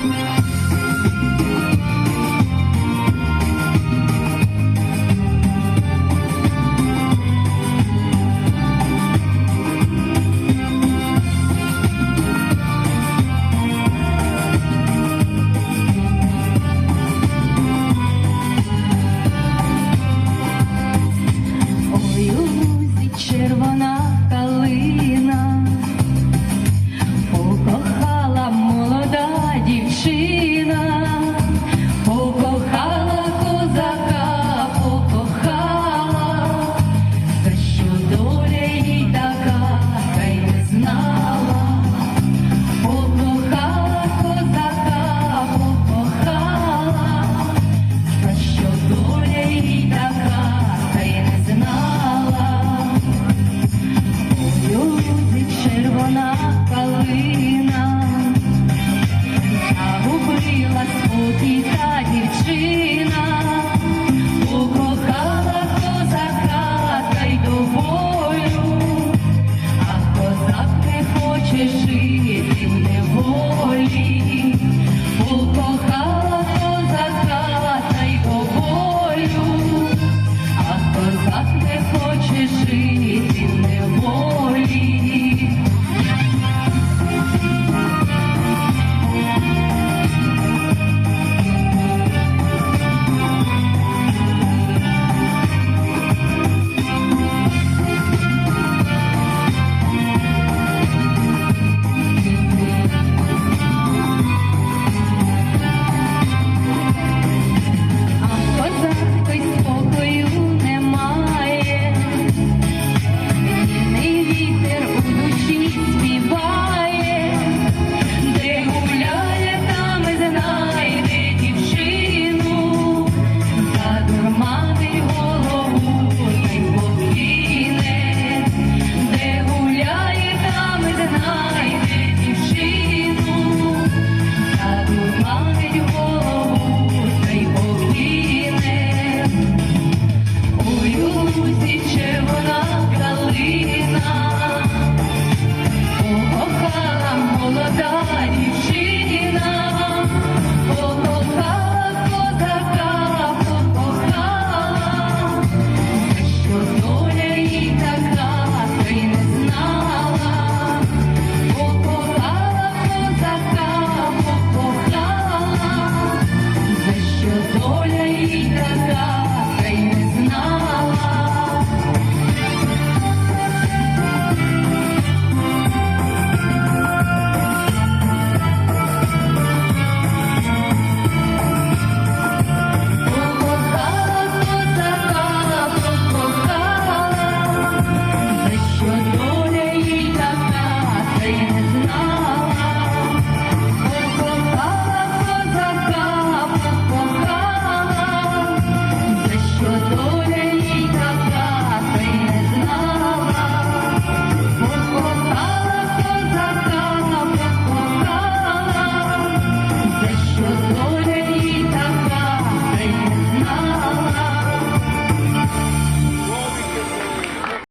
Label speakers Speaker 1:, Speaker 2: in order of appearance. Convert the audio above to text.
Speaker 1: Thank you. кохала, хто закрала, та й поволю, а.